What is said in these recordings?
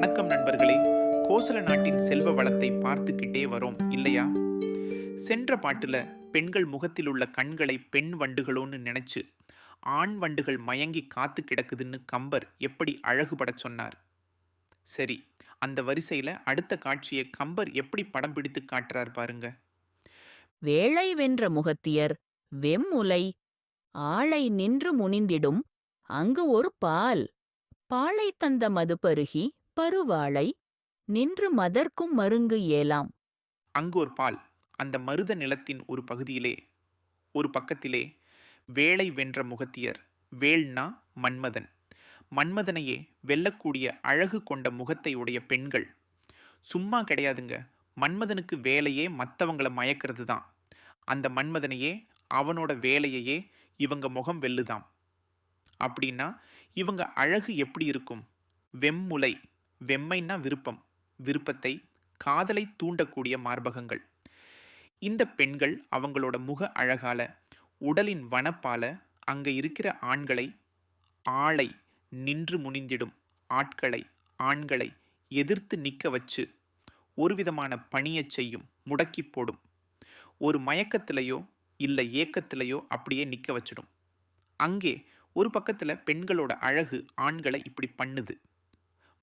வணக்கம் நண்பர்களே. கோசல நாட்டின் செல்வ வளத்தை பார்த்துக்கிட்டே வரோம் இல்லையா? சென்ற பாட்டுல பெண்கள் முகத்தில் உள்ள கண்களை பெண் வண்டுகளோன்னு நினைச்சு ஆண் வண்டுகள் மயங்கி காத்து கிடக்குதுன்னு கம்பர் எப்படி அழகுபடச் சொன்னார்? சரி அந்த வரிசையில் அடுத்த காட்சியை கம்பர் எப்படி படம் பிடித்து காட்டுறார் பாருங்க. வேளை வென்ற முகத்தியர் வெம்முலை ஆளை நின்று முனிந்திடும் அங்கு ஒரு பால் பாலை தந்த மது பருகி பருவாளை நின்று மதர்க்கும் மருங்கு ஏலாம். அங்கு ஒரு பால் அந்த மருத நிலத்தின் ஒரு பகுதியிலே ஒரு பக்கத்திலே வேளை வென்ற முகத்தியர் வேள்னா மன்மதன். மன்மதனையே வெல்லக்கூடிய அழகு கொண்ட முகத்தை உடைய பெண்கள். சும்மா கிடையாதுங்க மன்மதனுக்கு வேலையே மற்றவங்களை மயக்கிறது தான் அந்த மன்மதனையே அவனோட வேலையையே இவங்க முகம் வெல்லுதாம். அப்படின்னா இவங்க அழகு எப்படி இருக்கும்? வெம்முலை வெம்மைன்னா விருப்பம் விருப்பத்தை காதலை தூண்டக்கூடிய மார்பகங்கள். இந்த பெண்கள் அவங்களோட முக அழகால உடலின் வனப்பால அங்கே இருக்கிற ஆண்களை ஆளை நின்று முனிந்திடும் ஆட்களை ஆண்களை எதிர்த்து நிற்க வச்சு ஒரு விதமான பணியச் செய்யும் முடக்கி போடும். ஒரு மயக்கத்திலையோ இல்லை ஏக்கத்திலையோ அப்படியே நிற்க வச்சிடும். அங்கே ஒரு பக்கத்தில் பெண்களோட அழகு ஆண்களை இப்படி பண்ணுது.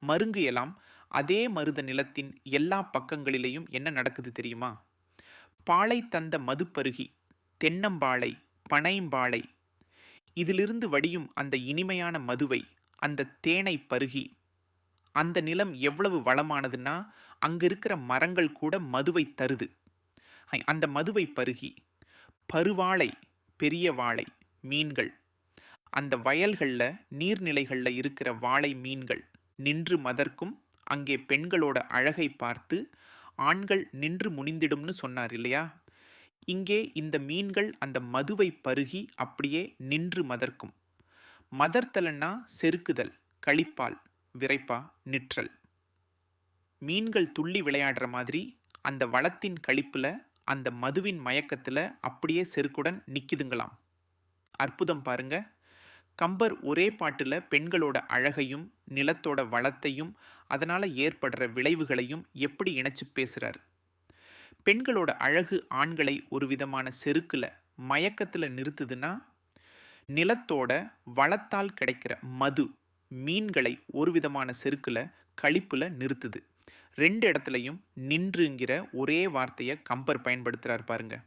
மருங்கு எல்லாம் அதே மருத நிலத்தின் எல்லா பக்கங்களிலேயும் என்ன நடக்குது தெரியுமா? பாலை தந்த மதுப்பருகி தென்னம்பாளை பனைம்பாளை இதிலிருந்து வடியும் அந்த இனிமையான மதுவை அந்த தேனை பருகி அந்த நிலம் எவ்வளவு வளமானதுன்னா அங்கே இருக்கிற மரங்கள் கூட மதுவை தருது. அந்த மதுவை பருகி பருவாளை பெரிய வாழை மீன்கள் அந்த வயல்களில் நீர்நிலைகளில் இருக்கிற வாழை மீன்கள் நின்று மதர்க்கும் அங்கே பெண்களோட அழகை பார்த்து ஆண்கள் நின்று முனிந்திடும்னு சொன்னார் இல்லையா? இங்கே இந்த மீன்கள் அந்த மதுவை பருகி அப்படியே நின்று மதர்க்கும். மதர்த்தலன்னா செருக்குதல் கழிப்பால் விரைப்பா நிற்றல். மீன்கள் துள்ளி விளையாடுற மாதிரி அந்த வளத்தின் கழிப்பில் அந்த மதுவின் மயக்கத்தில் அப்படியே செருக்குடன் நிற்கிதுங்களாம் அற்புதம் பாருங்கள் கம்பர் ஒரே பாட்டில் பெண்களோட அழகையும் நிலத்தோட வளத்தையும் அதனால் ஏற்படுற விளைவுகளையும் எப்படி இணைச்சு பேசுகிறார் பெண்களோட அழகு ஆண்களை ஒரு விதமான செருக்கில் மயக்கத்தில் நிறுத்துதுன்னா நிலத்தோட வளத்தால் கிடைக்கிற மது மீன்களை ஒரு விதமான செருக்கில் கழிப்பில் நிறுத்துது. ரெண்டு இடத்துலையும் நின்றுங்கிற ஒரே வார்த்தையை கம்பர் பயன்படுத்துகிறார் பாருங்கள்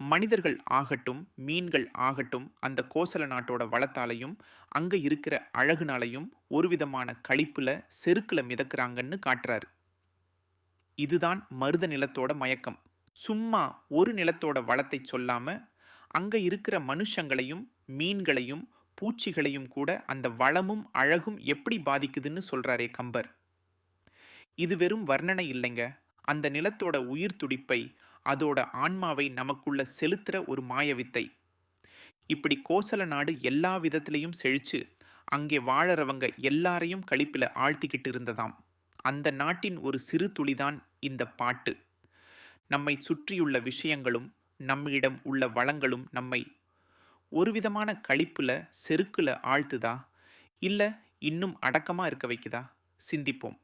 மனிதர்கள் ஆகட்டும் மீன்கள் ஆகட்டும் அந்த கோசல நாட்டோட வளத்தாலையும் அங்கே இருக்கிற அழகுனாலையும் ஒரு விதமான கழிப்பில் செருக்கில் மிதக்குறாங்கன்னு காட்டுறாரு. இதுதான் மருத நிலத்தோட மயக்கம். சும்மா ஒரு நிலத்தோட வளத்தை சொல்லாமல் அங்கே இருக்கிற மனுஷங்களையும் மீன்களையும் பூச்சிகளையும் கூட அந்த வளமும் அழகும் எப்படி பாதிக்குதுன்னு சொல்கிறாரே கம்பர். இது வெறும் வர்ணனை இல்லைங்க. அந்த நிலத்தோட உயிர் துடிப்பை அதோட ஆன்மாவை நமக்குள்ள செலுத்துகிற ஒரு மாயவித்தை. இப்படி கோசல நாடு எல்லா விதத்திலையும் செழித்து அங்கே வாழறவங்க எல்லாரையும் கழிப்பில் ஆழ்த்திக்கிட்டு இருந்ததாம். அந்த நாட்டின் ஒரு சிறு துளிதான் இந்த பாட்டு. நம்மை சுற்றியுள்ள விஷயங்களும் நம்மிடம் உள்ள வளங்களும் நம்மை ஒரு விதமான கழிப்பில் செருக்கில் ஆழ்த்துதா? இல்லை இன்னும் அடக்கமாக இருக்க வைக்குதா? சிந்திப்போம்.